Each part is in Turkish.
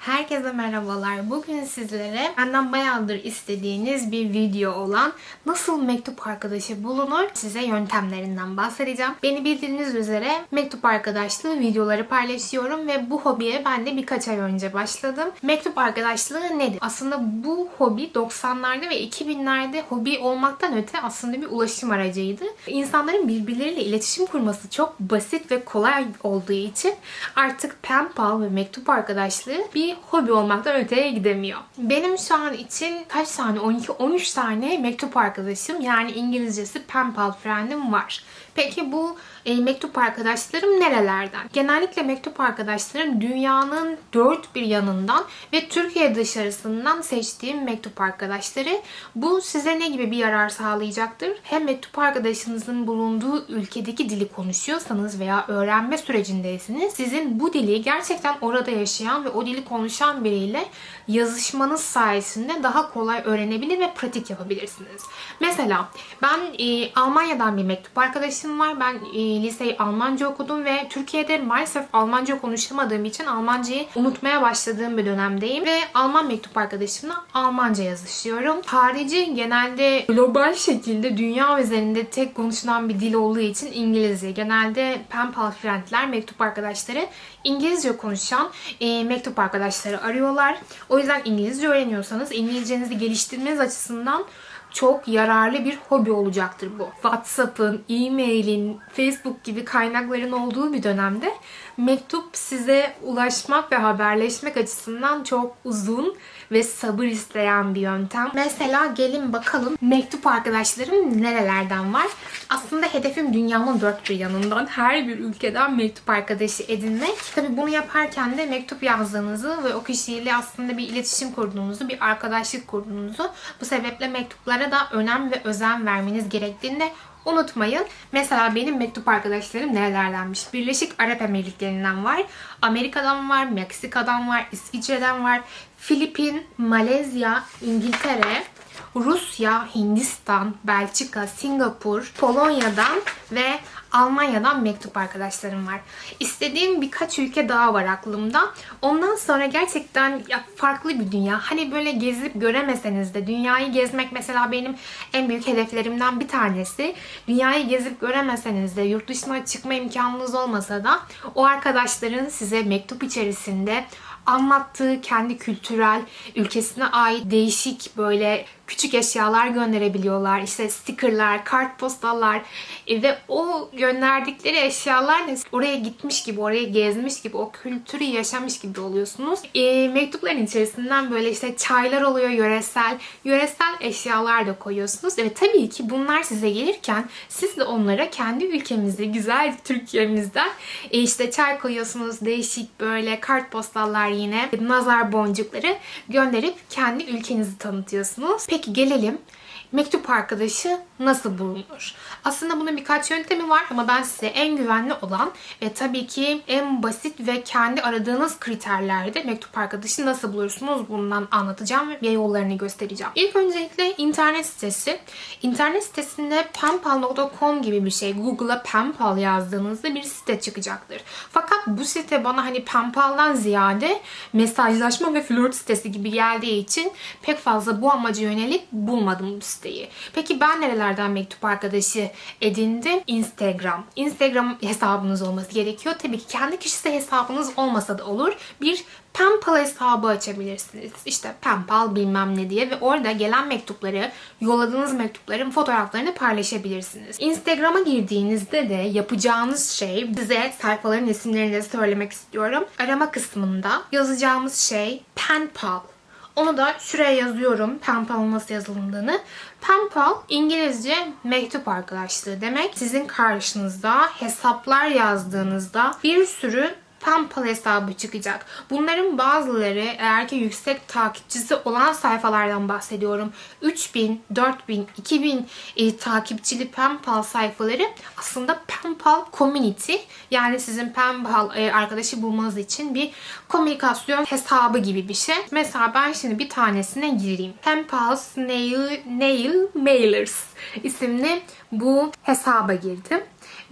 Herkese merhabalar. Bugün sizlere benden bayağıdır istediğiniz bir video olan nasıl mektup arkadaşı bulunur size yöntemlerinden bahsedeceğim. Beni bildiğiniz üzere mektup arkadaşlığı videoları paylaşıyorum ve bu hobiye ben de birkaç ay önce başladım. Mektup arkadaşlığı nedir? Aslında bu hobi 90'larda ve 2000'lerde hobi olmaktan öte aslında bir ulaşım aracıydı. İnsanların birbirleriyle iletişim kurması çok basit ve kolay olduğu için artık pen ve mektup arkadaşlığı bir hobi olmaktan öteye gidemiyor. Benim şu an için kaç tane 12-13 tane mektup arkadaşım yani İngilizcesi pen pal friend'im var. Peki bu e, mektup arkadaşlarım nerelerden? Genellikle mektup arkadaşlarım dünyanın dört bir yanından ve Türkiye dışarısından seçtiğim mektup arkadaşları. Bu size ne gibi bir yarar sağlayacaktır? Hem mektup arkadaşınızın bulunduğu ülkedeki dili konuşuyorsanız veya öğrenme sürecindeyseniz sizin bu dili gerçekten orada yaşayan ve o dili konuşan biriyle yazışmanız sayesinde daha kolay öğrenebilir ve pratik yapabilirsiniz. Mesela ben e, Almanya'dan bir mektup arkadaşım var. Ben e, liseyi Almanca okudum ve Türkiye'de maalesef Almanca konuşamadığım için Almancayı unutmaya başladığım bir dönemdeyim ve Alman mektup arkadaşımla Almanca yazışıyorum. Harici genelde global şekilde dünya üzerinde tek konuşulan bir dil olduğu için İngilizce. Genelde pen pal friendler, mektup arkadaşları İngilizce konuşan e, mektup arkadaşları arıyorlar. O yüzden İngilizce öğreniyorsanız İngilizcenizi geliştirmeniz açısından çok yararlı bir hobi olacaktır bu. WhatsApp'ın, e-mail'in, Facebook gibi kaynakların olduğu bir dönemde mektup size ulaşmak ve haberleşmek açısından çok uzun ve sabır isteyen bir yöntem. Mesela gelin bakalım mektup arkadaşlarım nerelerden var? Aslında hedefim dünyanın dört bir yanından her bir ülkeden mektup arkadaşı edinmek. Tabii bunu yaparken de mektup yazdığınızı ve o kişiyle aslında bir iletişim kurduğunuzu, bir arkadaşlık kurduğunuzu bu sebeple mektuplara da önem ve özen vermeniz gerektiğini Unutmayın. Mesela benim mektup arkadaşlarım nerelerdenmiş? Birleşik Arap Emirlikleri'nden var. Amerika'dan var. Meksika'dan var. İsviçre'den var. Filipin, Malezya, İngiltere, Rusya, Hindistan, Belçika, Singapur, Polonya'dan ve Almanya'dan mektup arkadaşlarım var. İstediğim birkaç ülke daha var aklımda. Ondan sonra gerçekten ya farklı bir dünya. Hani böyle gezip göremeseniz de dünyayı gezmek mesela benim en büyük hedeflerimden bir tanesi. Dünyayı gezip göremeseniz de yurt dışına çıkma imkanınız olmasa da o arkadaşların size mektup içerisinde anlattığı kendi kültürel ülkesine ait değişik böyle küçük eşyalar gönderebiliyorlar. İşte stickerlar, kartpostallar e, ve o gönderdikleri eşyalar oraya gitmiş gibi, oraya gezmiş gibi, o kültürü yaşamış gibi oluyorsunuz. E, mektupların içerisinden böyle işte çaylar oluyor yöresel, yöresel eşyalar da koyuyorsunuz. Ve tabii ki bunlar size gelirken siz de onlara kendi ülkemizi, güzel Türkiye'mizden e, işte çay koyuyorsunuz, değişik böyle kartpostallar yine, nazar boncukları gönderip kendi ülkenizi tanıtıyorsunuz. Peki Peki gelelim mektup arkadaşı nasıl bulunur? Aslında bunun birkaç yöntemi var ama ben size en güvenli olan ve tabii ki en basit ve kendi aradığınız kriterlerde mektup arkadaşı nasıl bulursunuz bundan anlatacağım ve yollarını göstereceğim. İlk öncelikle internet sitesi. İnternet sitesinde penpal.com gibi bir şey. Google'a penpal yazdığınızda bir site çıkacaktır. Fakat bu site bana hani penpal'dan ziyade mesajlaşma ve flört sitesi gibi geldiği için pek fazla bu amaca yönelik bulmadım bu siteyi. Peki ben nerelerden mektup arkadaşı edindim? Instagram. Instagram hesabınız olması gerekiyor. Tabii ki kendi kişisel hesabınız olmasa da olur. Bir Penpal hesabı açabilirsiniz. İşte Penpal bilmem ne diye ve orada gelen mektupları, yolladığınız mektupların fotoğraflarını paylaşabilirsiniz. Instagram'a girdiğinizde de yapacağınız şey size sayfaların isimlerini de söylemek istiyorum. Arama kısmında yazacağımız şey Penpal. Onu da şuraya yazıyorum. Penpal nasıl yazıldığını. Penpal İngilizce mektup arkadaşlığı demek. Sizin karşınızda hesaplar yazdığınızda bir sürü Penpal hesabı çıkacak. Bunların bazıları eğer ki yüksek takipçisi olan sayfalardan bahsediyorum. 3000, 4000, 2000 e, takipçili Penpal sayfaları aslında Penpal Community yani sizin Penpal e, arkadaşı bulmanız için bir komünikasyon hesabı gibi bir şey. Mesela ben şimdi bir tanesine gireyim. Penpal Snail Nail Mailers isimli bu hesaba girdim.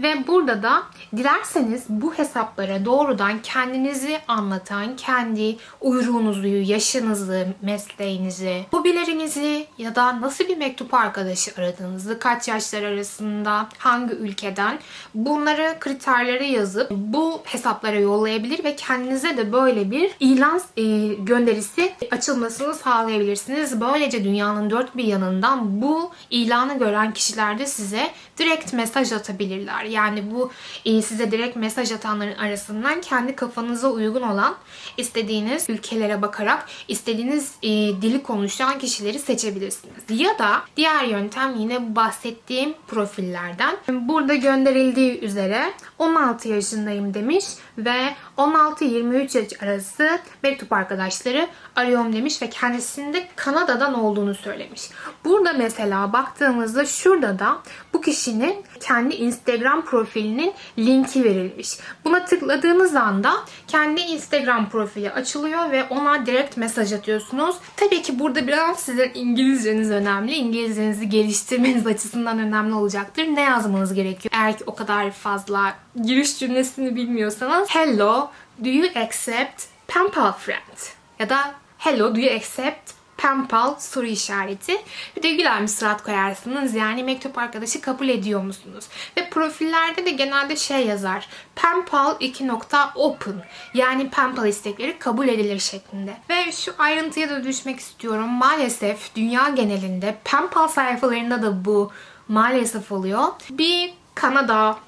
Ve burada da dilerseniz bu hesaplara doğrudan kendinizi anlatan, kendi uyruğunuzu, yaşınızı, mesleğinizi, hobilerinizi ya da nasıl bir mektup arkadaşı aradığınızı, kaç yaşlar arasında, hangi ülkeden bunları kriterleri yazıp bu hesaplara yollayabilir ve kendinize de böyle bir ilan e, gönderisi açılmasını sağlayabilirsiniz. Böylece dünyanın dört bir yanından bu ilanı gören kişiler de size direkt mesaj atabilirler. Yani bu e, size direkt mesaj atanların arasından kendi kafanıza uygun olan istediğiniz ülkelere bakarak istediğiniz e, dili konuşan kişileri seçebilirsiniz. Ya da diğer yöntem yine bahsettiğim profillerden. Burada gönderildiği üzere 16 yaşındayım demiş ve 16-23 yaş arası mektup arkadaşları arıyorum demiş ve kendisinde Kanada'dan olduğunu söylemiş. Burada mesela baktığımızda şurada da bu kişinin kendi Instagram profilinin linki verilmiş. Buna tıkladığınız anda kendi Instagram profili açılıyor ve ona direkt mesaj atıyorsunuz. Tabii ki burada biraz sizin İngilizceniz önemli. İngilizcenizi geliştirmeniz açısından önemli olacaktır. Ne yazmanız gerekiyor? Eğer ki o kadar fazla giriş cümlesini bilmiyorsanız Hello, do you accept pen pal friend? Ya da Hello, do you accept pen pal soru işareti. Bir de gülen bir surat koyarsınız. Yani mektup arkadaşı kabul ediyor musunuz? Ve profillerde de genelde şey yazar. Pen pal 2 nokta open. Yani pen pal istekleri kabul edilir şeklinde. Ve şu ayrıntıya da düşmek istiyorum. Maalesef dünya genelinde pen pal sayfalarında da bu maalesef oluyor. Bir Kanada,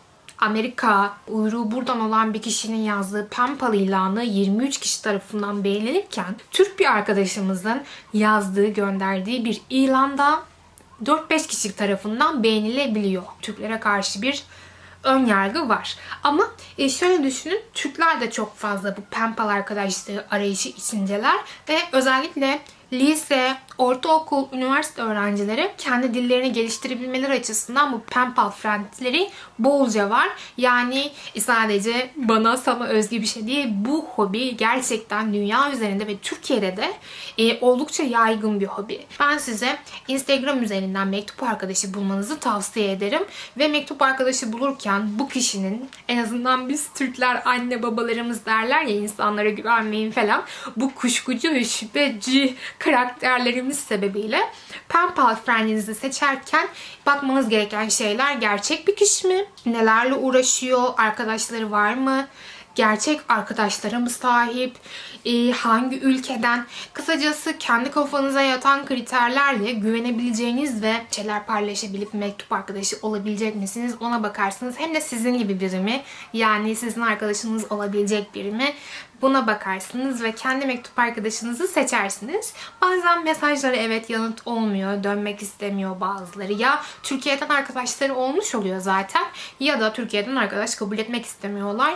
Amerika uyruğu buradan olan bir kişinin yazdığı Pempal ilanı 23 kişi tarafından beğenilirken Türk bir arkadaşımızın yazdığı, gönderdiği bir ilanda 4-5 kişi tarafından beğenilebiliyor. Türklere karşı bir ön yargı var. Ama e, şöyle düşünün Türkler de çok fazla bu Pempal arkadaşlığı arayışı içindeler ve özellikle lise, ortaokul, üniversite öğrencileri kendi dillerini geliştirebilmeleri açısından bu pen pal friendleri bolca var. Yani sadece bana sana özgü bir şey değil. Bu hobi gerçekten dünya üzerinde ve Türkiye'de de e, oldukça yaygın bir hobi. Ben size Instagram üzerinden mektup arkadaşı bulmanızı tavsiye ederim. Ve mektup arkadaşı bulurken bu kişinin en azından biz Türkler anne babalarımız derler ya insanlara güvenmeyin falan. Bu kuşkucu ve şüpheci karakterlerimiz sebebiyle pen pal friendinizi seçerken bakmanız gereken şeyler gerçek bir kişi mi? Nelerle uğraşıyor? Arkadaşları var mı? gerçek arkadaşlara mı sahip, e, hangi ülkeden, kısacası kendi kafanıza yatan kriterlerle güvenebileceğiniz ve şeyler paylaşabilip mektup arkadaşı olabilecek misiniz ona bakarsınız. Hem de sizin gibi biri mi, yani sizin arkadaşınız olabilecek biri mi Buna bakarsınız ve kendi mektup arkadaşınızı seçersiniz. Bazen mesajlara evet yanıt olmuyor, dönmek istemiyor bazıları. Ya Türkiye'den arkadaşları olmuş oluyor zaten ya da Türkiye'den arkadaş kabul etmek istemiyorlar.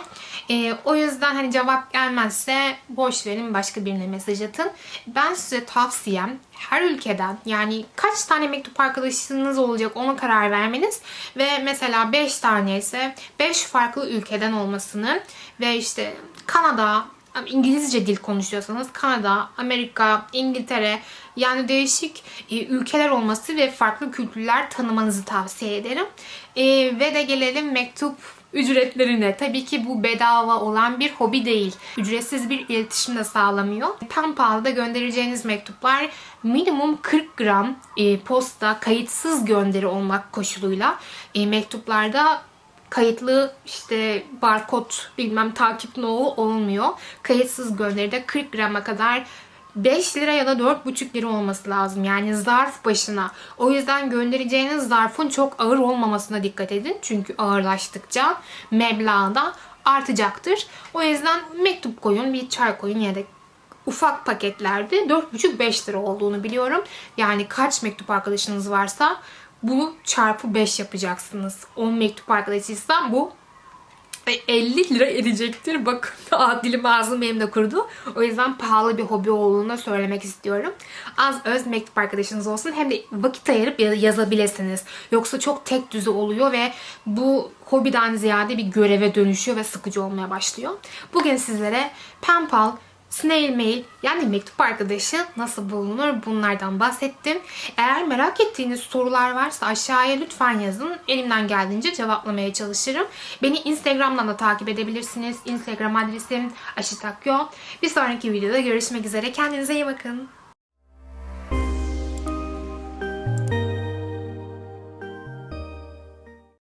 Ee, o yüzden hani cevap gelmezse boş verin başka birine mesaj atın. Ben size tavsiyem her ülkeden yani kaç tane mektup arkadaşınız olacak ona karar vermeniz ve mesela 5 tane ise 5 farklı ülkeden olmasını ve işte Kanada, İngilizce dil konuşuyorsanız Kanada, Amerika, İngiltere yani değişik e, ülkeler olması ve farklı kültürler tanımanızı tavsiye ederim. E, ve de gelelim mektup ücretlerine. Tabii ki bu bedava olan bir hobi değil. Ücretsiz bir iletişim de sağlamıyor. PayPal'da göndereceğiniz mektuplar minimum 40 gram e, posta kayıtsız gönderi olmak koşuluyla e, mektuplarda kayıtlı işte barkod bilmem takip no'u olmuyor. Kayıtsız gönderide 40 grama kadar 5 lira ya da 4,5 lira olması lazım. Yani zarf başına. O yüzden göndereceğiniz zarfın çok ağır olmamasına dikkat edin. Çünkü ağırlaştıkça meblağı da artacaktır. O yüzden mektup koyun, bir çay koyun ya da ufak paketlerde 4,5-5 lira olduğunu biliyorum. Yani kaç mektup arkadaşınız varsa bunu çarpı 5 yapacaksınız. 10 mektup arkadaşıysa bu 50 lira edecektir. Bakın dilim ağzım benim de kurudu. O yüzden pahalı bir hobi olduğunu söylemek istiyorum. Az öz mektup arkadaşınız olsun. Hem de vakit ayırıp yazabilirsiniz. Yoksa çok tek düze oluyor ve bu hobiden ziyade bir göreve dönüşüyor ve sıkıcı olmaya başlıyor. Bugün sizlere PenPal snail mail yani mektup arkadaşı nasıl bulunur bunlardan bahsettim. Eğer merak ettiğiniz sorular varsa aşağıya lütfen yazın. Elimden geldiğince cevaplamaya çalışırım. Beni Instagram'dan da takip edebilirsiniz. Instagram adresim aşitakyo. Bir sonraki videoda görüşmek üzere. Kendinize iyi bakın.